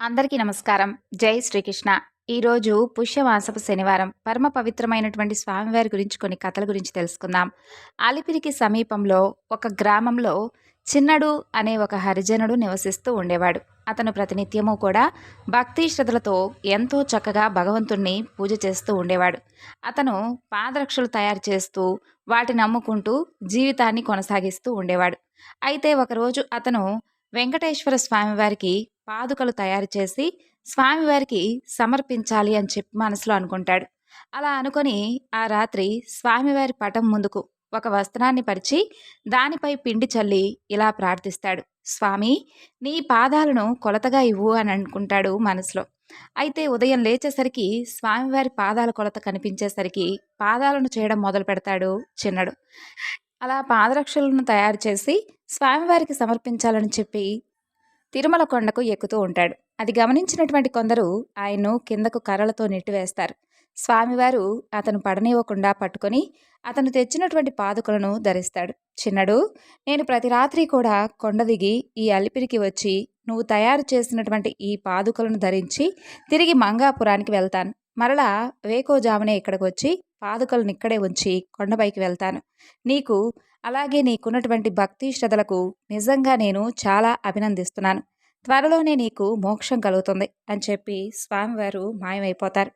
అందరికీ నమస్కారం. జై శ్రీకృష్ణ. ఈరోజు పుష్యమాసపు శనివారం. పరమ పవిత్రమైనటువంటి స్వామివారి గురించి కొన్ని కథల గురించి తెలుసుకుందాం. అలిపిరికి సమీపంలో ఒక గ్రామంలో చిన్నడు అనే ఒక హరిజనుడు నివసిస్తూ ఉండేవాడు. అతను ప్రతినిత్యము కూడా భక్తి శ్రద్ధలతో ఎంతో చక్కగా భగవంతుణ్ణి పూజ చేస్తూ ఉండేవాడు. అతను పాదరక్షలు తయారు చేస్తూ వాటిని అమ్ముకుంటూ జీవితాన్ని కొనసాగిస్తూ ఉండేవాడు. అయితే ఒకరోజు అతను వెంకటేశ్వర స్వామివారికి పాదుకలు తయారు చేసి స్వామివారికి సమర్పించాలి అని చెప్పి మనసులో అనుకుంటాడు. అలా అనుకొని ఆ రాత్రి స్వామివారి పటం ముందుకు ఒక వస్త్రాన్ని పరిచి దానిపై పిండి చల్లి ఇలా ప్రార్థిస్తాడు. స్వామి నీ పాదాలను కొలతగా ఇవ్వు అని అనుకుంటాడు మనసులో. అయితే ఉదయం లేచేసరికి స్వామివారి పాదాల కొలత కనిపించేసరికి పాదాలను చేయడం మొదలు పెడతాడు చిన్నడు. అలా పాదరక్షలను తయారు చేసి స్వామివారికి సమర్పించాలని చెప్పి తిరుమల కొండకు ఎక్కుతూ ఉంటాడు. అది గమనించినటువంటి కొందరు ఆయన్ను కిందకు కర్రలతో నెట్టివేస్తారు. స్వామివారు అతను పడనివ్వకుండా పట్టుకొని అతను తెచ్చినటువంటి పాదుకలను ధరిస్తాడు. చిన్నడు నేను ప్రతి రాత్రి కూడా కొండ దిగి ఈ అలిపిరికి వచ్చి నువ్వు తయారు చేసినటువంటి ఈ పాదుకలను ధరించి తిరిగి మంగాపురానికి వెళ్తాను. మరలా వేకోజామునే ఇక్కడికి వచ్చి పాదుకలను ఇక్కడే ఉంచి కొండపైకి వెళ్తాను. నీకు అలాగే నీకున్నటువంటి భక్తి శ్రద్ధలకు నిజంగా నేను చాలా అభినందిస్తున్నాను. త్వరలోనే నీకు మోక్షం కలుగుతుంది అని చెప్పి స్వామివారు మాయమైపోతారు.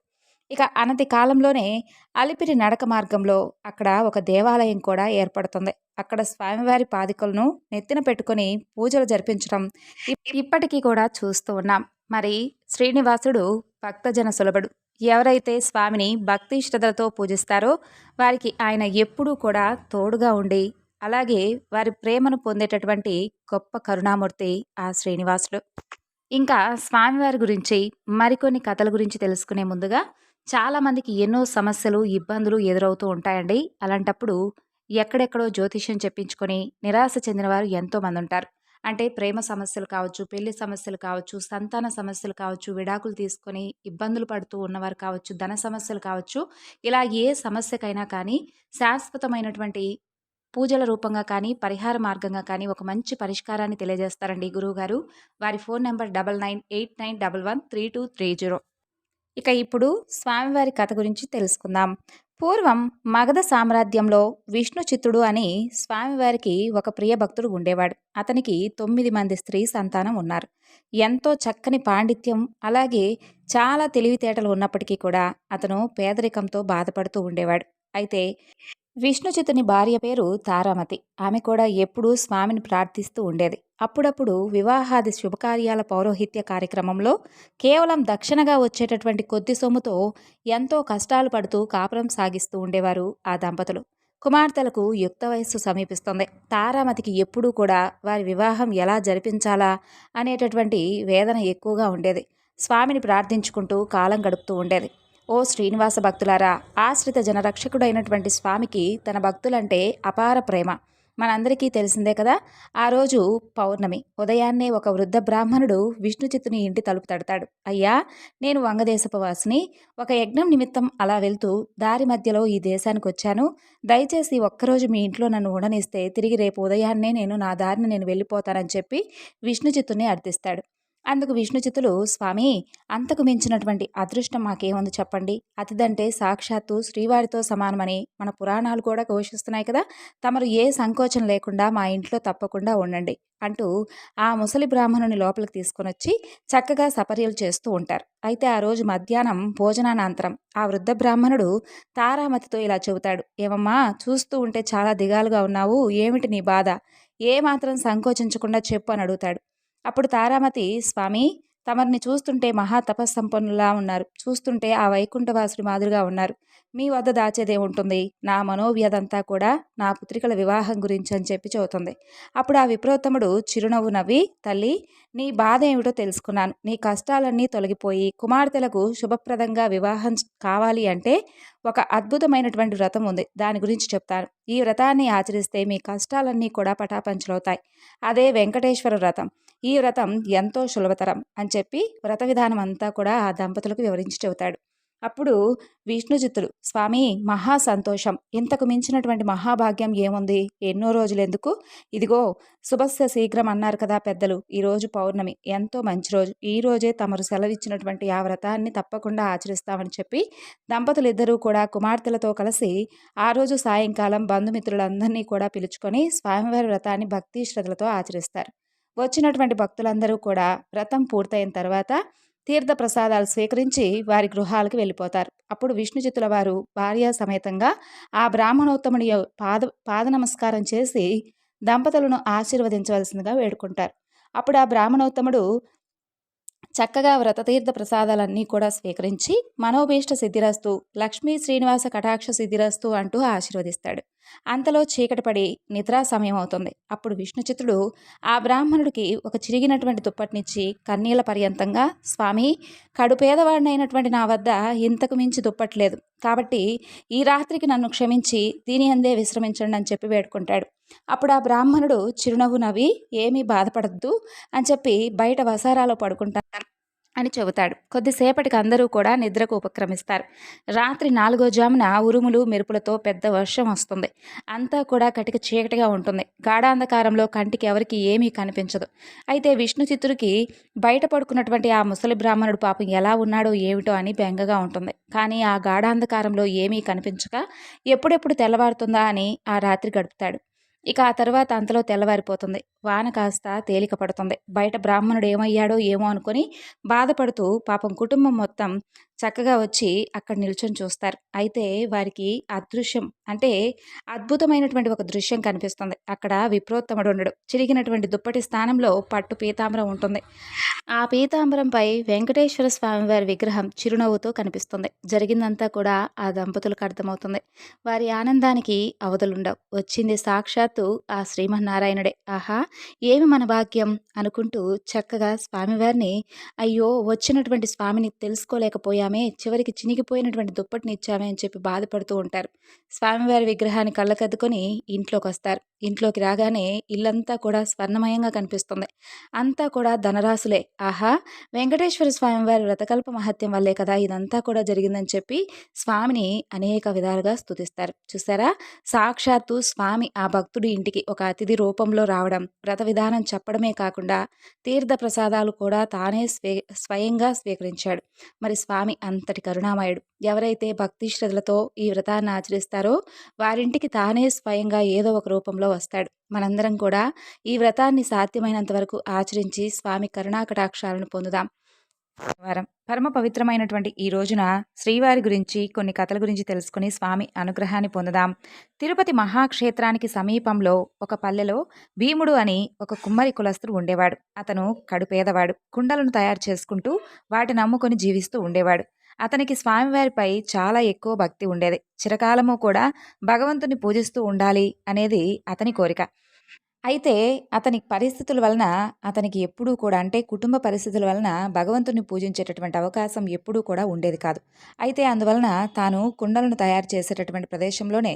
ఇక అనతి కాలంలోనే అలిపిరి నడక మార్గంలో అక్కడ ఒక దేవాలయం కూడా ఏర్పడుతుంది. అక్కడ స్వామివారి పాదికలను నెత్తిన పెట్టుకొని పూజలు జరిపించడం ఇప్పటికీ కూడా చూస్తూ ఉన్నాం. మరి శ్రీనివాసుడు భక్తజన సులభుడు. ఎవరైతే స్వామిని భక్తి శ్రద్ధలతో పూజిస్తారో వారికి ఆయన ఎప్పుడూ కూడా తోడుగా ఉండి అలాగే వారి ప్రేమను పొందేటటువంటి గొప్ప కరుణామూర్తి ఆ శ్రీనివాసుడు ఇంకా స్వామివారి గురించి మరికొన్ని కథల గురించి తెలుసుకునే ముందుగా చాలామందికి ఎన్నో సమస్యలు ఇబ్బందులు ఎదురవుతూ ఉంటాయండి. అలాంటప్పుడు ఎక్కడెక్కడో జ్యోతిష్యం చెప్పించుకొని నిరాశ చెందిన వారు ఎంతోమంది ఉంటారు. అంటే ప్రేమ సమస్యలు కావచ్చు పెళ్ళి సమస్యలు కావచ్చు సంతాన సమస్యలు కావచ్చు విడాకులు తీసుకొని ఇబ్బందులు పడుతూ ఉన్నవారు కావచ్చు ధన సమస్యలు కావచ్చు ఇలా ఏ సమస్యకైనా కానీ శాశ్వతమైనటువంటి పూజల రూపంగా కానీ పరిహార మార్గంగా కానీ ఒక మంచి పరిష్కారాన్ని తెలియజేస్తారండి గురువుగారు. వారి phone number double nine eight nine double one three two three zero. ఇక ఇప్పుడు స్వామివారి కథ గురించి తెలుసుకుందాం. పూర్వం మగధ సామ్రాజ్యంలో విష్ణు చిత్తుడు అని స్వామివారికి ఒక ప్రియ భక్తుడు ఉండేవాడు. అతనికి తొమ్మిది మంది స్త్రీ సంతానం ఉన్నారు. ఎంతో చక్కని పాండిత్యం అలాగే చాలా తెలివితేటలు ఉన్నప్పటికీ కూడా అతను పేదరికంతో బాధపడుతూ ఉండేవాడు. అయితే విష్ణుచితుని భార్య పేరు తారామతి. ఆమె కూడా ఎప్పుడూ స్వామిని ప్రార్థిస్తూ ఉండేది. అప్పుడప్పుడు వివాహాది శుభకార్యాల పౌరోహిత్య కార్యక్రమంలో కేవలం దక్షిణగా వచ్చేటటువంటి కొద్ది సొమ్ముతో ఎంతో కష్టాలు పడుతూ కాపురం సాగిస్తూ ఉండేవారు ఆ దంపతులు. కుమార్తెలకు యుక్త వయస్సు సమీపిస్తుంది. తారామతికి ఎప్పుడూ కూడా వారి వివాహం ఎలా జరిపించాలా అనేటటువంటి వేదన ఎక్కువగా ఉండేది. స్వామిని ప్రార్థించుకుంటూ కాలం గడుపుతూ ఉండేది. ఓ శ్రీనివాస భక్తులారా ఆశ్రిత జనరక్షకుడైనటువంటి స్వామికి తన భక్తులంటే అపార ప్రేమ. మనందరికీ తెలిసిందే కదా ఆ రోజు పౌర్ణమి. ఉదయాన్నే ఒక వృద్ధ బ్రాహ్మణుడు విష్ణుచిత్తుని ఇంటి తలుపు తడతాడు. అయ్యా నేను వంగదేశపు వాసిని. ఒక యజ్ఞం నిమిత్తం అలా వెళ్తూ దారి మధ్యలో ఈ దేశానికి వచ్చాను. దయచేసి ఒక్కరోజు మీ ఇంట్లో నన్ను ఉండనిస్తే తిరిగి రేపు ఉదయాన్నే నేను నా దారిని నేను వెళ్ళిపోతానని చెప్పి విష్ణుచిత్తుని అర్థిస్తాడు. అందుకు విష్ణుచితులు స్వామి అంతకు మించినటువంటి అదృష్టం మాకేముంది చెప్పండి? అతిదంటే సాక్షాత్తు శ్రీవారితో సమానమని మన పురాణాలు కూడా ఘోషిస్తున్నాయి కదా! తమరు ఏ సంకోచం లేకుండా మా ఇంట్లో తప్పకుండా ఉండండి అంటూ ఆ ముసలి బ్రాహ్మణుని లోపలికి తీసుకొని వచ్చి చక్కగా సపర్యలు చేస్తూ ఉంటారు. అయితే ఆ రోజు మధ్యాహ్నం భోజనానంతరం ఆ వృద్ధ బ్రాహ్మణుడు తారామతితో ఇలా చెబుతాడు ఏమమ్మా చూస్తూ ఉంటే చాలా దిగాలుగా ఉన్నావు ఏమిటి నీ బాధ? ఏ మాత్రం సంకోచించకుండా చెప్పు అని అడుగుతాడు. అప్పుడు తారామతి స్వామి తమరిని చూస్తుంటే మహా తపస్సంపన్నులా ఉన్నారు. చూస్తుంటే ఆ వైకుంఠవాసుడి మాదిరిగా ఉన్నారు. మీ వద్ద దాచేదే ఉంటుంది. నా మనోవ్యదంతా కూడా నా పుత్రికల వివాహం గురించి అని చెప్పి చెబుతుంది. అప్పుడు ఆ విప్రోత్తముడు చిరునవ్వు నవ్వి తల్లి నీ బాధ ఏమిటో తెలుసుకున్నాను. నీ కష్టాలన్నీ తొలగిపోయి కుమార్తెలకు శుభప్రదంగా వివాహం కావాలి అంటే ఒక అద్భుతమైనటువంటి వ్రతం ఉంది. దాని గురించి చెప్తాను. ఈ వ్రతాన్ని ఆచరిస్తే మీ కష్టాలన్నీ కూడా పటాపంచలవుతాయి. అదే వెంకటేశ్వర వ్రతం. ఈ వ్రతం ఎంతో సులభతరం అని చెప్పి వ్రత విధానం అంతా కూడా ఆ దంపతులకు వివరించి చెబుతాడు. అప్పుడు విష్ణుజిత్తుడు స్వామి మహా సంతోషం. ఇంతకు మించినటువంటి మహాభాగ్యం ఏముంది? ఎన్నో రోజులు ఎందుకు? ఇదిగో శుభస్య శీఘ్రం అన్నారు కదా పెద్దలు ఈరోజు పౌర్ణమి. ఎంతో మంచి రోజు. ఈ రోజే తమరు సెలవిచ్చినటువంటి ఆ వ్రతాన్ని తప్పకుండా ఆచరిస్తామని చెప్పి దంపతులు ఇద్దరూ కూడా కుమార్తెలతో కలిసి ఆ రోజు సాయంకాలం బంధుమిత్రులందరినీ కూడా పిలుచుకొని స్వామివారి వ్రతాన్ని భక్తి శ్రద్ధలతో ఆచరిస్తారు. వచ్చినటువంటి భక్తులందరూ కూడా వ్రతం పూర్తయిన తర్వాత తీర్థ ప్రసాదాలు స్వీకరించి వారి గృహాలకు వెళ్ళిపోతారు. అప్పుడు విష్ణుజితుల వారు భార్యా సమేతంగా ఆ బ్రాహ్మణోత్తముని పాద పాద నమస్కారం చేసి దంపతులను ఆశీర్వదించవలసిందిగా వేడుకుంటారు. అప్పుడు ఆ బ్రాహ్మణోత్తముడు చక్కగా వ్రతతీర్థ ప్రసాదాలన్నీ కూడా స్వీకరించి మనోభీష్ట సిద్ధిరస్తు లక్ష్మీ శ్రీనివాస కటాక్ష సిద్ధిరస్తు అంటూ ఆశీర్వదిస్తాడు. అంతలో చీకటి పడి నిద్రా సమయం అవుతుంది. అప్పుడు విష్ణుచిత్రుడు ఆ బ్రాహ్మణుడికి ఒక చిరిగినటువంటి దుప్పటినిచ్చి కన్నీల పర్యంతంగా స్వామి కడుపేదవాడినైనటువంటి నా వద్ద ఇంతకు మించి దుప్పట్లేదు కాబట్టి ఈ రాత్రికి నన్ను క్షమించి దీని అందే విశ్రమించండి అని చెప్పి వేడుకుంటాడు. అప్పుడు ఆ బ్రాహ్మణుడు చిరునవ్వు నవ్వి ఏమీ బాధపడద్దు అని చెప్పి బయట వసారాలో పడుకుంటాడు. అని చెబుతాడు. కొద్దిసేపటికి అందరూ కూడా నిద్రకు ఉపక్రమిస్తారు. రాత్రి నాలుగో జామున ఉరుములు మెరుపులతో పెద్ద వర్షం వస్తుంది. అంతా కూడా కటిక చీకటిగా ఉంటుంది. గాఢాంధకారంలో కంటికి ఎవరికి ఏమీ కనిపించదు. అయితే విష్ణు చిత్తుడికి బయట పడుకున్నటువంటి ఆ ముసలి బ్రాహ్మణుడు పాపం ఎలా ఉన్నాడో ఏమిటో అని బెంగగా ఉంటుంది. కానీ ఆ గాఢాంధకారంలో ఏమీ కనిపించక ఎప్పుడెప్పుడు తెల్లవారుతుందా అని ఆ రాత్రి గడుపుతాడు. ఇక ఆ తర్వాత అంతలో తెల్లవారిపోతుంది. వాన కాస్త తేలిక పడుతుంది. బయట బ్రాహ్మణుడు ఏమయ్యాడో ఏమో అనుకొని బాధపడుతూ పాపం కుటుంబం మొత్తం చక్కగా వచ్చి అక్కడ నిల్చొని చూస్తారు. అయితే వారికి అదృశ్యం అంటే అద్భుతమైనటువంటి ఒక దృశ్యం కనిపిస్తుంది. అక్కడ విప్రోత్తముడు ఉండడు. చిరిగినటువంటి దుప్పటి స్థానంలో పట్టు పీతాంబరం ఉంటుంది. ఆ పీతాంబరంపై వెంకటేశ్వర స్వామి వారి విగ్రహం చిరునవ్వుతో కనిపిస్తుంది. జరిగిందంతా కూడా ఆ దంపతులకు అర్థమవుతుంది. వారి ఆనందానికి అవధులుండవు. వచ్చింది సాక్షాత్తు ఆ శ్రీమన్నారాయణుడే. ఆహా! ఏమి మన భాగ్యం? అనుకుంటూ చక్కగా స్వామివారిని అయ్యో వచ్చినటువంటి స్వామిని తెలుసుకోలేకపోయామే చివరికి చినిగిపోయినటువంటి దుప్పటిని ఇచ్చామే అని చెప్పి బాధపడుతూ ఉంటారు. స్వామివారి విగ్రహాన్ని కళ్ళకద్దుకొని ఇంట్లోకి వస్తారు ఇంట్లోకి రాగానే ఇల్లంతా కూడా స్వర్ణమయంగా కనిపిస్తుంది. అంతా కూడా ధనరాశులే. ఆహా! వెంకటేశ్వర స్వామి వారి వ్రతకల్ప మహత్యం వల్లే కదా ఇదంతా కూడా జరిగిందని చెప్పి స్వామిని అనేక విధాలుగా స్తుతిస్తారు. చూసారా? సాక్షాత్తు స్వామి ఆ భక్తుడి ఇంటికి ఒక అతిథి రూపంలో రావడం వ్రత విధానం చెప్పడమే కాకుండా తీర్థ ప్రసాదాలు కూడా తానే స్వే స్వయంగా స్వీకరించాడు. మరి స్వామి అంతటి కరుణామయుడు. ఎవరైతే భక్తి శ్రద్ధలతో ఈ వ్రతాన్ని ఆచరిస్తారో వారింటికి తానే స్వయంగా ఏదో ఒక రూపంలో వస్తాడు. మనందరం కూడా ఈ వ్రతాన్ని సాధ్యమైనంత వరకు ఆచరించి స్వామి కరుణాకటాక్షాలను పొందుదాం. వారం పరమ పవిత్రమైనటువంటి ఈ రోజున శ్రీవారి గురించి కొన్ని కథల గురించి తెలుసుకుని స్వామి అనుగ్రహాన్ని పొందుదాం. తిరుపతి మహాక్షేత్రానికి సమీపంలో ఒక పల్లెలో భీముడు అని ఒక కుమ్మరి కులస్తుడు ఉండేవాడు. అతను కడుపేదవాడు కుండలను తయారు చేసుకుంటూ వాటిని అమ్ముకొని జీవిస్తూ ఉండేవాడు. అతనికి స్వామివారిపై చాలా ఎక్కువ భక్తి ఉండేది. చిరకాలము కూడా భగవంతుని పూజిస్తూ ఉండాలి అనేది అతని కోరిక. అయితే అతని పరిస్థితుల వలన అతనికి ఎప్పుడూ కూడా అంటే కుటుంబ పరిస్థితుల వలన భగవంతుని పూజించేటటువంటి అవకాశం ఎప్పుడూ కూడా ఉండేది కాదు. అయితే అందువలన తాను కుండలను తయారు చేసేటటువంటి ప్రదేశంలోనే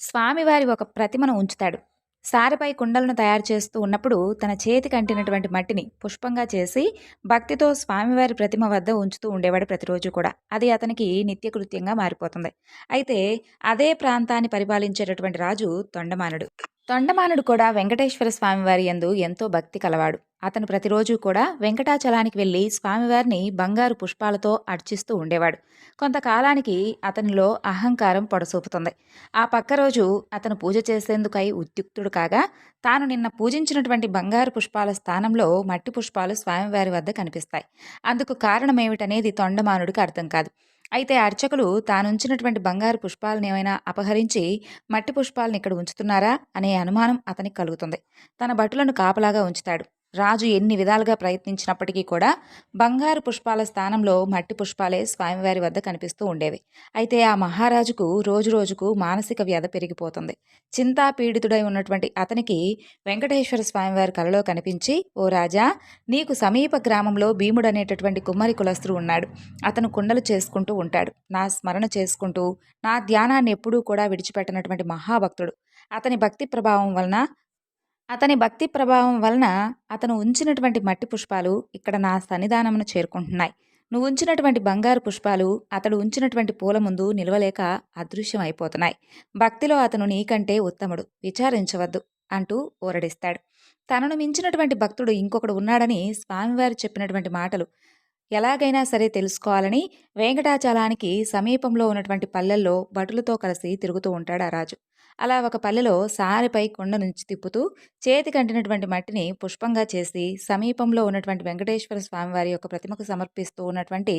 స్వామివారి ఒక ప్రతిమను ఉంచుతాడు. సారిపై కుండలను తయారు చేస్తూ ఉన్నప్పుడు తన చేతికి అంటినటువంటి మట్టిని పుష్పంగా చేసి భక్తితో స్వామివారి ప్రతిమ వద్ద ఉంచుతూ ఉండేవాడు ప్రతిరోజు కూడా. అది అతనికి నిత్యకృత్యంగా మారిపోతుంది. అయితే అదే ప్రాంతాన్ని పరిపాలించేటటువంటి రాజు తొండమానుడు. తొండమానుడు కూడా వెంకటేశ్వర స్వామివారి యందు ఎంతో భక్తి కలవాడు. అతను ప్రతిరోజు కూడా వెంకటాచలానికి వెళ్ళి స్వామివారిని బంగారు పుష్పాలతో అర్చిస్తూ ఉండేవాడు. కొంతకాలానికి అతనిలో అహంకారం పొడసూపుతుంది. ఆ పక్క రోజు అతను పూజ చేసేందుకై ఉద్యుక్తుడు కాగా తాను నిన్న పూజించినటువంటి బంగారు పుష్పాల స్థానంలో మట్టి పుష్పాలు స్వామివారి వద్ద కనిపిస్తాయి. అందుకు కారణమేమిటనేది తొండమానుడికి అర్థం కాదు. అయితే అర్చకులు తానుంచినటువంటి బంగారు పుష్పాలను ఏమైనా అపహరించి మట్టి పుష్పాలను ఇక్కడ ఉంచుతున్నారా అనే అనుమానం అతనికి కలుగుతుంది. తన భటులను కాపలాగా ఉంచుతాడు. రాజు ఎన్ని విధాలుగా ప్రయత్నించినప్పటికీ కూడా బంగారు పుష్పాల స్థానంలో మట్టి పుష్పాలే స్వామివారి వద్ద కనిపిస్తూ ఉండేవి. అయితే ఆ మహారాజుకు రోజు రోజుకు మానసిక వ్యధ పెరిగిపోతుంది. చింతా పీడితుడై ఉన్నటువంటి అతనికి వెంకటేశ్వర స్వామివారి కలలో కనిపించి ఓ రాజా నీకు సమీప గ్రామంలో భీముడు అనేటటువంటి కుమ్మరి కులస్తుడు ఉన్నాడు. అతను కుండలు చేసుకుంటూ ఉంటాడు. నా స్మరణ చేసుకుంటూ నా ధ్యానాన్ని ఎప్పుడూ కూడా విడిచిపెట్టనటువంటి మహాభక్తుడు. అతని భక్తి ప్రభావం వలన అతని భక్తి ప్రభావం వలన అతను ఉంచినటువంటి మట్టి పుష్పాలు ఇక్కడ నా సన్నిధానమును చేరుకుంటున్నాయి. నువ్వు ఉంచినటువంటి బంగారు పుష్పాలు అతడు ఉంచినటువంటి పూల ముందు నిలవలేక అదృశ్యం అయిపోతున్నాయి భక్తిలో అతను నీకంటే ఉత్తముడు విచారించవద్దు అంటూ ఊరడిస్తాడు. తనను మించినటువంటి భక్తుడు ఇంకొకడు ఉన్నాడని స్వామివారు చెప్పినటువంటి మాటలు ఎలాగైనా సరే తెలుసుకోవాలని వెంకటాచలానికి సమీపంలో ఉన్నటువంటి పల్లెల్లో భటులతో కలిసి తిరుగుతూ ఉంటాడు ఆ రాజు. అలా ఒక పల్లెలో సారిపై కొండ నుంచి తిప్పుతూ చేతి కంటినటువంటి మట్టిని పుష్పంగా చేసి సమీపంలో ఉన్నటువంటి వెంకటేశ్వర స్వామివారి యొక్క ప్రతిమకు సమర్పిస్తూ ఉన్నటువంటి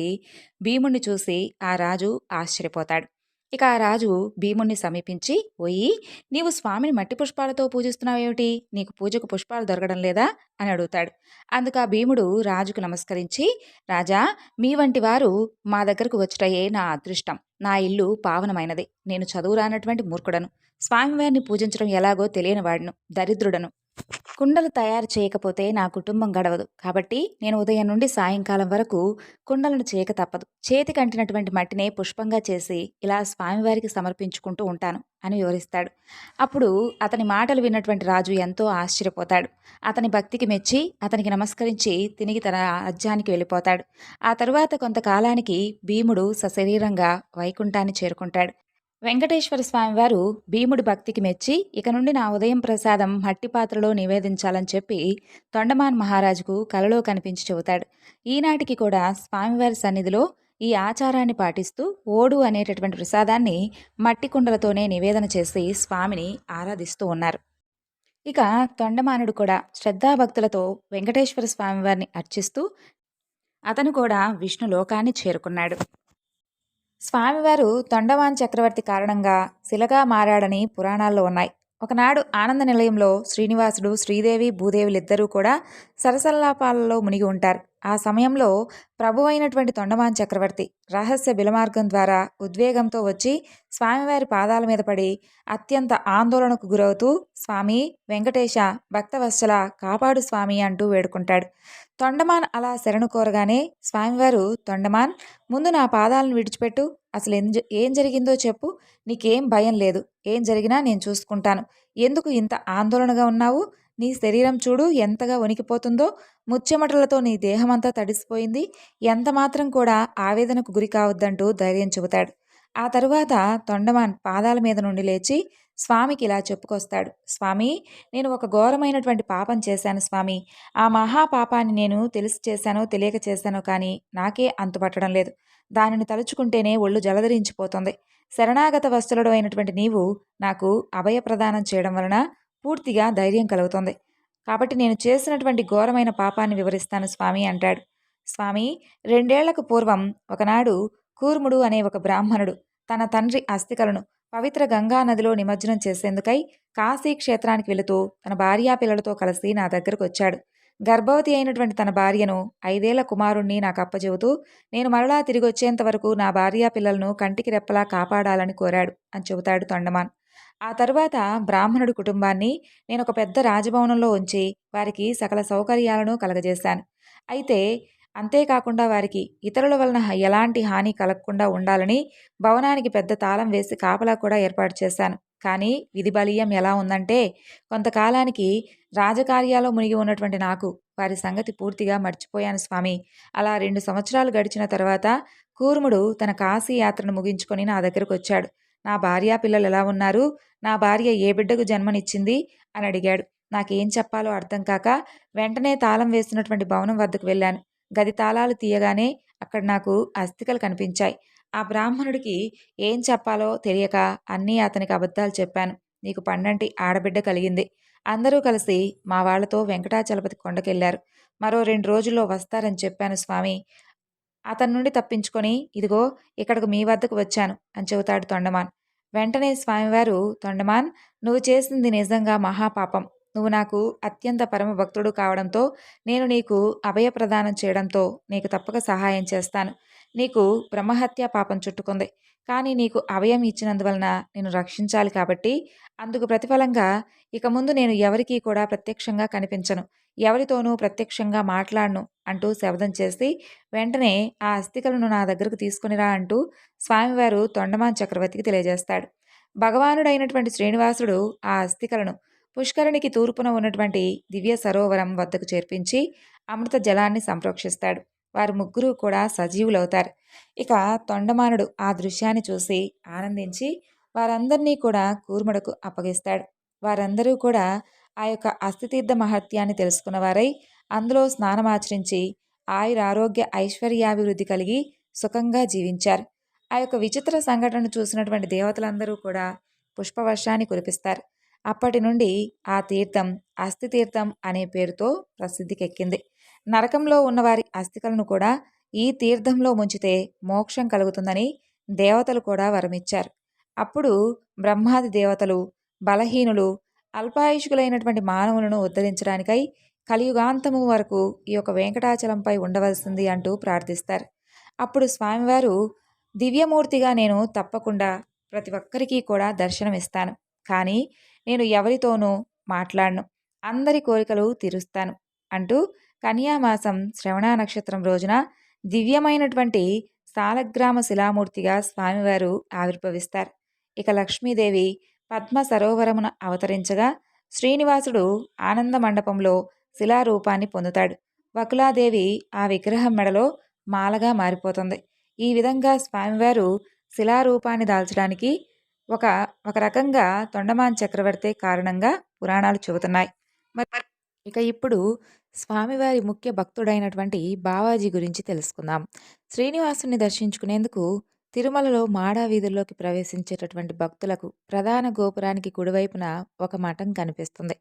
భీముణ్ణి చూసి ఆ రాజు ఆశ్చర్యపోతాడు. ఇక ఆ రాజు భీముణ్ణి సమీపించి పోయి నీవు స్వామిని మట్టి పుష్పాలతో పూజిస్తున్నావేమిటి? నీకు పూజకు పుష్పాలు దొరకడం లేదా? అని అడుగుతాడు. అందుకు ఆ భీముడు రాజుకు నమస్కరించి రాజా మీ వంటి వారు మా దగ్గరకు వచ్చటయే నా అదృష్టం. నా ఇల్లు పావనమైనది. నేను చదువు రానటువంటి మూర్ఖుడను. స్వామివారిని పూజించడం ఎలాగో తెలియని వాడును. దరిద్రుడను. కుండలు తయారు చేయకపోతే నా కుటుంబం గడవదు. కాబట్టి నేను ఉదయం నుండి సాయంకాలం వరకు కుండలను చేయక తప్పదు. చేతికి అంటినటువంటి మట్టినే పుష్పంగా చేసి ఇలా స్వామివారికి సమర్పించుకుంటూ ఉంటాను అని వివరిస్తాడు. అప్పుడు అతని మాటలు విన్నటువంటి రాజు ఎంతో ఆశ్చర్యపోతాడు. అతని భక్తికి మెచ్చి అతనికి నమస్కరించి తిరిగి తన రాజ్యానికి వెళ్ళిపోతాడు. ఆ తరువాత కొంతకాలానికి భీముడు సశరీరంగా వైకుంఠాన్ని చేరుకుంటాడు. వెంకటేశ్వర స్వామివారు భీముడి భక్తికి మెచ్చి ఇక నుండి నా ఉదయం ప్రసాదం మట్టి పాత్రలో నివేదించాలని చెప్పి తొండమాన్ మహారాజుకు కలలో కనిపించి చెబుతాడు. ఈనాటికి కూడా స్వామివారి సన్నిధిలో ఈ ఆచారాన్ని పాటిస్తూ ఓడు అనేటటువంటి ప్రసాదాన్ని మట్టి కుండలతోనే నివేదన చేసి స్వామిని ఆరాధిస్తూ ఉన్నారు. ఇక తొండమానుడు కూడా శ్రద్ధాభక్తులతో వెంకటేశ్వర స్వామివారిని అర్చిస్తూ అతను కూడా విష్ణు లోకాన్ని చేరుకున్నాడు. స్వామివారు తొండవాన్ చక్రవర్తి కారణంగా శిలగా మారాడని పురాణాల్లో ఉన్నాయి. ఒకనాడు ఆనంద నిలయంలో శ్రీనివాసుడు శ్రీదేవి భూదేవులిద్దరూ కూడా సరసల్లాపాలలో మునిగి ఉంటారు. ఆ సమయంలో ప్రభు అయినటువంటి తొండమాన్ చక్రవర్తి రహస్య బిలమార్గం ద్వారా ఉద్వేగంతో వచ్చి స్వామివారి పాదాల మీద పడి అత్యంత ఆందోళనకు గురవుతూ స్వామి వెంకటేశ భక్తవత్సల కాపాడు స్వామి అంటూ వేడుకుంటాడు. తొండమాన్ అలా శరణు కోరగానే స్వామివారు తొండమాన్ ముందు నా పాదాలను విడిచిపెట్టు అసలు ఏం జరిగిందో చెప్పు. నీకేం భయం లేదు. ఏం జరిగినా నేను చూసుకుంటాను. ఎందుకు ఇంత ఆందోళనగా ఉన్నావు? నీ శరీరం చూడు ఎంతగా వణికిపోతుందో. ముచ్చెమటలతో నీ దేహమంతా తడిసిపోయింది. ఎంతమాత్రం కూడా ఆవేదనకు గురి కావద్దంటూ ధైర్యం చెబుతాడు. ఆ తరువాత తొండమాన్ పాదాల మీద నుండి లేచి స్వామికి ఇలా చెప్పుకొస్తాడు. స్వామి నేను ఒక ఘోరమైనటువంటి పాపం చేశాను స్వామి. ఆ మహాపాపాన్ని నేను తెలిసి చేశానో తెలియక చేశానో కానీ నాకే అంతుపట్టడం లేదు. దానిని తలుచుకుంటేనే ఒళ్ళు జలధరించిపోతుంది. శరణాగత వస్తువుడు అయినటువంటి నీవు నాకు అభయ ప్రదానం చేయడం వలన పూర్తిగా ధైర్యం కలుగుతుంది. కాబట్టి నేను చేసినటువంటి ఘోరమైన పాపాన్ని వివరిస్తాను స్వామి అంటాడు. స్వామి రెండేళ్ళకు పూర్వం ఒకనాడు కూర్ముడు అనే ఒక బ్రాహ్మణుడు తన తండ్రి అస్థికలను పవిత్ర గంగా నదిలో నిమజ్జనం చేసేందుకై కాశీ క్షేత్రానికి వెళుతూ తన భార్యా పిల్లలతో కలిసి నా దగ్గరకు వచ్చాడు. గర్భవతి అయినటువంటి తన భార్యను ఐదేళ్ళ కుమారుణ్ణి నాకు అప్పచెబుతూ నేను మరలా తిరిగి వచ్చేంత వరకు నా భార్యా పిల్లలను కంటికి రెప్పలా కాపాడాలని కోరాడు అని చెబుతాడు తొండమాన్. ఆ తరువాత బ్రాహ్మణుడి కుటుంబాన్ని నేను ఒక పెద్ద రాజభవనంలో ఉంచి వారికి సకల సౌకర్యాలను కలగజేశాను. అయితే అంతేకాకుండా వారికి ఇతరుల వలన ఎలాంటి హాని కలగకుండా ఉండాలని భవనానికి పెద్ద తాళం వేసి కాపలా కూడా ఏర్పాటు చేశాను. కానీ విధి బలీయం ఎలా ఉందంటే కొంతకాలానికి రాజకార్యాల్లో మునిగి ఉన్నటువంటి నాకు వారి సంగతి పూర్తిగా మర్చిపోయాను స్వామి. అలా రెండు సంవత్సరాలు గడిచిన తర్వాత కూర్ముడు తన కాశీ యాత్రను ముగించుకొని నా దగ్గరకు వచ్చాడు. నా భార్యా పిల్లలు ఎలా ఉన్నారు? నా భార్య ఏ బిడ్డకు జన్మనిచ్చింది? అని అడిగాడు. నాకేం చెప్పాలో అర్థం కాక వెంటనే తాళం వేసినటువంటి భవనం వద్దకు వెళ్ళాను. గది తాళాలు తీయగానే అక్కడ నాకు అస్థికలు కనిపించాయి. ఆ బ్రాహ్మణుడికి ఏం చెప్పాలో తెలియక అన్నీ అతనికి అబద్ధాలు చెప్పాను. నీకు పండంటి ఆడబిడ్డ కలిగింది. అందరూ కలిసి మా వాళ్ళతో వెంకటాచలపతి కొండకెళ్ళారు మరో రెండు రోజుల్లో వస్తారని చెప్పాను స్వామి. అతని నుండి తప్పించుకొని ఇదిగో ఇక్కడకు మీ వద్దకు వచ్చాను అని చెబుతాడు తొండమాన్. వెంటనే స్వామివారు తొండమాన్ నువ్వు చేసింది నిజంగా మహాపాపం. నువ్వు నాకు అత్యంత పరమ భక్తుడు కావడంతో నేను నీకు అభయ ప్రదానం చేయడంతో నీకు తప్పక సహాయం చేస్తాను. నీకు బ్రహ్మహత్య పాపం చుట్టుకుంది. కానీ నీకు అభయం ఇచ్చినందువలన నేను రక్షించాలి కాబట్టి అందుకు ప్రతిఫలంగా ఇక ముందు నేను ఎవరికీ కూడా ప్రత్యక్షంగా కనిపించను. ఎవరితోనూ ప్రత్యక్షంగా మాట్లాడను అంటూ శబ్దం చేసి వెంటనే ఆ అస్థికలను నా దగ్గరకు తీసుకునిరా అంటూ స్వామివారు తొండమాన్ చక్రవర్తికి తెలియజేస్తాడు. భగవానుడైనటువంటి శ్రీనివాసుడు ఆ అస్థికలను పుష్కరునికి తూర్పున ఉన్నటువంటి దివ్య సరోవరం వద్దకు చేర్పించి అమృత జలాన్ని సంప్రోక్షిస్తాడు. వారు ముగ్గురు కూడా సజీవులవుతారు. ఇక తొండమానుడు ఆ దృశ్యాన్ని చూసి ఆనందించి వారందరినీ కూడా కూర్ముడకు అప్పగిస్తాడు. వారందరూ కూడా ఆ యొక్క అస్థితీర్థ మహత్యాన్ని తెలుసుకున్న వారై అందులో స్నానమాచరించి ఆయుర ఆరోగ్య ఐశ్వర్యాభివృద్ధి కలిగి సుఖంగా జీవించారు. ఆ యొక్క విచిత్ర సంఘటన చూసినటువంటి దేవతలందరూ కూడా పుష్పవర్షాన్ని కురిపిస్తారు. అప్పటి నుండి ఆ తీర్థం అస్థితీర్థం అనే పేరుతో ప్రసిద్ధికెక్కింది. నరకంలో ఉన్నవారి అస్థికలను కూడా ఈ తీర్థంలో ముంచితే మోక్షం కలుగుతుందని దేవతలు కూడా వరమిచ్చారు. అప్పుడు బ్రహ్మాది దేవతలు బలహీనులు అల్పాయుషుకులైనటువంటి మానవులను ఉద్ధరించడానికై కలియుగాంతము వరకు ఈ యొక్క వెంకటాచలంపై ఉండవలసింది అంటూ ప్రార్థిస్తారు. అప్పుడు స్వామివారు దివ్యమూర్తిగా నేను తప్పకుండా ప్రతి ఒక్కరికి కూడా దర్శనమిస్తాను. కానీ నేను ఎవరితోనూ మాట్లాడను. అందరి కోరికలు తీరుస్తాను అంటూ కన్యామాసం శ్రవణ నక్షత్రం రోజున దివ్యమైనటువంటి సాలగ్రామ శిలామూర్తిగా స్వామివారు ఆవిర్భవిస్తారు. ఇక లక్ష్మీదేవి పద్మ సరోవరమున అవతరించగా శ్రీనివాసుడు ఆనంద మండపంలో శిలారూపాన్ని పొందుతాడు. వకులాదేవి ఆ విగ్రహం మెడలో మాలగా మారిపోతుంది. ఈ విధంగా స్వామివారు శిలారూపాన్ని దాల్చడానికి ఒక ఒక రకంగా తొండమాన్ చక్రవర్తి కారణంగా పురాణాలు చెబుతున్నాయి. ఇక ఇప్పుడు స్వామివారి ముఖ్య భక్తుడైనటువంటి బావాజీ గురించి తెలుసుకుందాం. శ్రీనివాసుని దర్శించుకునేందుకు తిరుమలలో మాడా వీధుల్లోకి ప్రవేశించేటటువంటి భక్తులకు ప్రధాన గోపురానికి కుడివైపున ఒక మఠం కనిపిస్తుంది.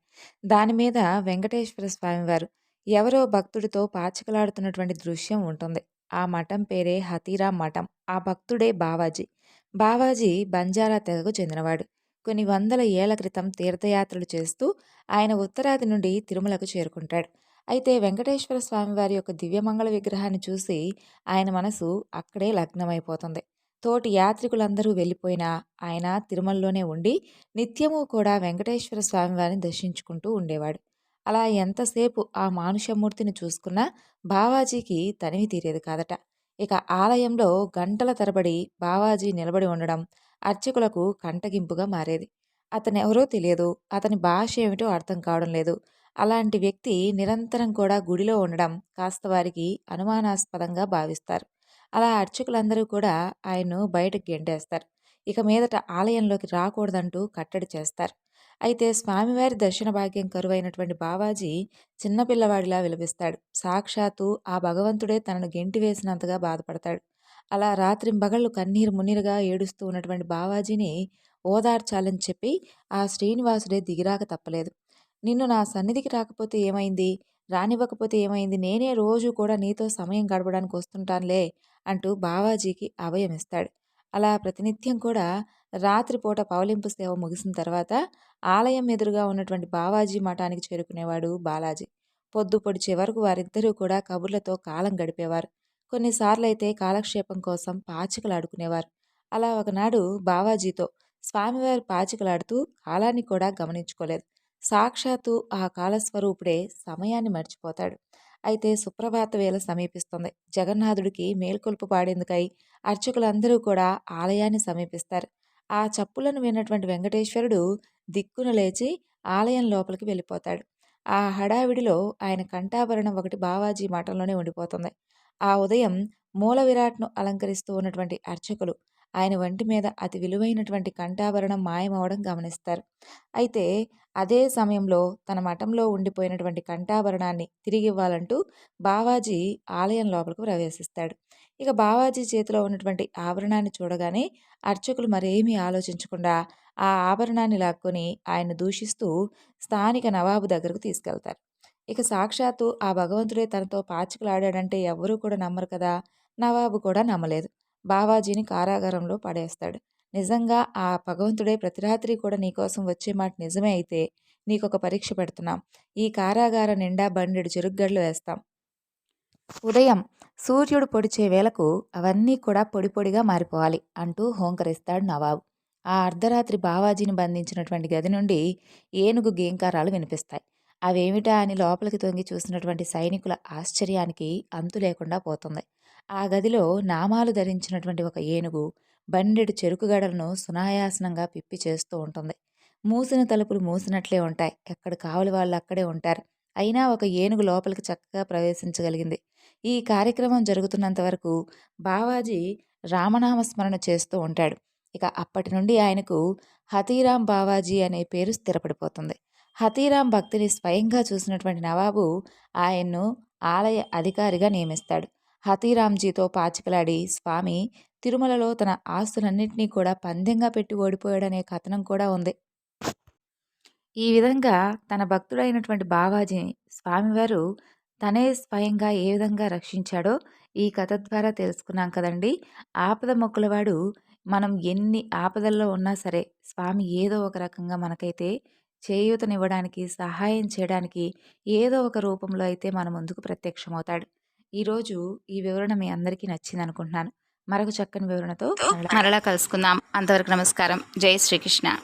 దాని మీద వెంకటేశ్వర స్వామివారు ఎవరో భక్తుడితో పాచికలాడుతున్నటువంటి దృశ్యం ఉంటుంది. ఆ మఠం పేరే హతీరా మఠం. ఆ భక్తుడే బావాజీ. బావాజీ బంజారా తెగకు చెందినవాడు. కొన్ని వందల ఏళ్ళ క్రితం తీర్థయాత్రలు చేస్తూ ఆయన ఉత్తరాది నుండి తిరుమలకు చేరుకుంటాడు. అయితే వెంకటేశ్వర స్వామివారి యొక్క దివ్యమంగళ విగ్రహాన్ని చూసి ఆయన మనసు అక్కడే లగ్నమైపోతుంది. తోటి యాత్రికులందరూ వెళ్ళిపోయినా ఆయన తిరుమలలోనే ఉండి నిత్యము కూడా వెంకటేశ్వర స్వామివారిని దర్శించుకుంటూ ఉండేవాడు. అలా ఎంతసేపు ఆ మానుషమూర్తిని చూసుకున్నా బావాజీకి తనివి తీరేది కాదట. ఇక ఆలయంలో గంటల తరబడి బావాజీ నిలబడి ఉండడం అర్చకులకు కంటగింపుగా మారేది. అతనెవరో తెలియదు. అతని భాష ఏమిటో అర్థం కావడం లేదు. అలాంటి వ్యక్తి నిరంతరం కూడా గుడిలో ఉండడం కాస్త వారికి అనుమానాస్పదంగా భావిస్తారు. అలా అర్చకులందరూ కూడా ఆయన్ను బయటకు గెంటేస్తారు. ఇక మీదట ఆలయంలోకి రాకూడదంటూ కట్టడి చేస్తారు. అయితే స్వామివారి దర్శన భాగ్యం కరువైనటువంటి బావాజీ చిన్నపిల్లవాడిలా విలపిస్తాడు. సాక్షాత్తు ఆ భగవంతుడే తనను గెంటి వేసినంతగా బాధపడతాడు. అలా రాత్రింబగళ్ళు కన్నీరు మున్నీరుగా ఏడుస్తూ ఉన్నటువంటి బావాజీని ఓదార్చాలని చెప్పి ఆ శ్రీనివాసుడే దిగిరాక తప్పలేదు. నిన్ను నా సన్నిధికి రాకపోతే ఏమైంది? రానివ్వకపోతే ఏమైంది? నేనే రోజు కూడా నీతో సమయం గడపడానికి వస్తుంటానులే అంటూ బావాజీకి అభయమిస్తాడు అలా ప్రతినిత్యం కూడా రాత్రిపూట పవలింపు సేవ ముగిసిన తర్వాత ఆలయం ఎదురుగా ఉన్నటువంటి బావాజీ మఠానికి చేరుకునేవాడు బాలాజీ. పొద్దు పొడిచే వరకు వారిద్దరూ కూడా కబుర్లతో కాలం గడిపేవారు. కొన్నిసార్లు అయితే కాలక్షేపం కోసం పాచికలాడుకునేవారు. అలా ఒకనాడు బావాజీతో స్వామివారి పాచికలాడుతూ కాలాన్ని కూడా గమనించుకోలేదు. సాక్షాత్తు ఆ కాలస్వరూపుడే సమయాన్ని మర్చిపోతాడు. అయితే సుప్రభాత వేళ సమీపిస్తుంది. జగన్నాథుడికి మేల్కొల్పు పాడేందుకై అర్చకులందరూ కూడా ఆలయాన్ని సమీపిస్తారు. ఆ చప్పులను విన్నటువంటి వెంకటేశ్వరుడు దిక్కున లేచి ఆలయం లోపలికి వెళ్ళిపోతాడు. ఆ హడావిడిలో ఆయన కంఠాభరణం ఒకటి బావాజీ మఠంలోనే ఉండిపోతుంది. ఆ ఉదయం మూల విరాట్ను అలంకరిస్తూ ఉన్నటువంటి అర్చకులు ఆయన వంటి మీద అతి విలువైనటువంటి కంఠాభరణం మాయమవడం గమనిస్తారు. అయితే అదే సమయంలో తన మఠంలో ఉండిపోయినటువంటి కంఠాభరణాన్ని తిరిగి ఇవ్వాలంటూ బావాజీ ఆలయం లోపలికి ప్రవేశిస్తాడు. ఇక బావాజీ చేతిలో ఉన్నటువంటి ఆభరణాన్ని చూడగానే అర్చకులు మరేమీ ఆలోచించకుండా ఆ ఆభరణాన్ని లాక్కొని ఆయన దూషిస్తూ స్థానిక నవాబు దగ్గరకు తీసుకెళ్తారు. ఇక సాక్షాత్తు ఆ భగవంతుడే తనతో పాచికలాడాడంటే ఎవ్వరూ కూడా నమ్మరు కదా! నవాబు కూడా నమ్మలేదు. బావాజీని కారాగారంలో పడేస్తాడు. నిజంగా ఆ భగవంతుడే ప్రతి రాత్రి కూడా నీకోసం వచ్చే మాట నిజమే అయితే నీకొక పరీక్ష పెడుతున్నాం. ఈ కారాగార నిండా బండెడు చెరుగ్గడ్లు వేస్తాం. ఉదయం సూర్యుడు పొడిచే వేళకు అవన్నీ కూడా పొడి పొడిగా మారిపోవాలి అంటూ హోంకరిస్తాడు నవాబు. ఆ అర్ధరాత్రి బావాజీని బంధించినటువంటి గది నుండి ఏనుగు గేంకారాలు వినిపిస్తాయి. అవేమిటా అని లోపలికి తొంగి చూసినటువంటి సైనికుల ఆశ్చర్యానికి అంతు లేకుండా పోతుంది. ఆ గదిలో నామాలు ధరించినటువంటి ఒక ఏనుగు బండెడు చెరుకుగడలను సునాయాసనంగా పిప్పి చేస్తూ ఉంటుంది. మూసిన తలుపులు మూసినట్లే ఉంటాయి. ఎక్కడ కావలి వాళ్ళు అక్కడే ఉంటారు. అయినా ఒక ఏనుగు లోపలికి చక్కగా ప్రవేశించగలిగింది. ఈ కార్యక్రమం జరుగుతున్నంత వరకు బావాజీ రామనామ స్మరణ చేస్తూ ఉంటాడు. ఇక అప్పటి నుండి ఆయనకు హతీరాం బావాజీ అనే పేరు స్థిరపడిపోతుంది. హతీరాం భక్తిని స్వయంగా చూసినటువంటి నవాబు ఆయన్ను ఆలయ అధికారిగా నియమిస్తాడు. హతీరామ్జీతో పాచికలాడి స్వామి తిరుమలలో తన ఆస్తులన్నింటినీ కూడా పందెంగా పెట్టి ఓడిపోయాడనే కథనం కూడా ఉంది. ఈ విధంగా తన భక్తుడైనటువంటి బావాజీని స్వామివారు తనే స్వయంగా ఏ విధంగా రక్షించాడో ఈ కథ ద్వారా తెలుసుకున్నాం కదండి. ఆపద మొక్కులవాడు మనం ఎన్ని ఆపదల్లో ఉన్నా సరే స్వామి ఏదో ఒక రకంగా మనకైతే చేయూతనివ్వడానికి సహాయం చేయడానికి ఏదో ఒక రూపంలో అయితే మన ముందుకు ప్రత్యక్షమవుతాడు. ఈరోజు ఈ వివరణ మీ అందరికీ నచ్చింది అనుకుంటున్నాను మరొక చక్కని వివరణతో మరలా కలుసుకుందాం. అంతవరకు నమస్కారం. జై శ్రీకృష్ణ.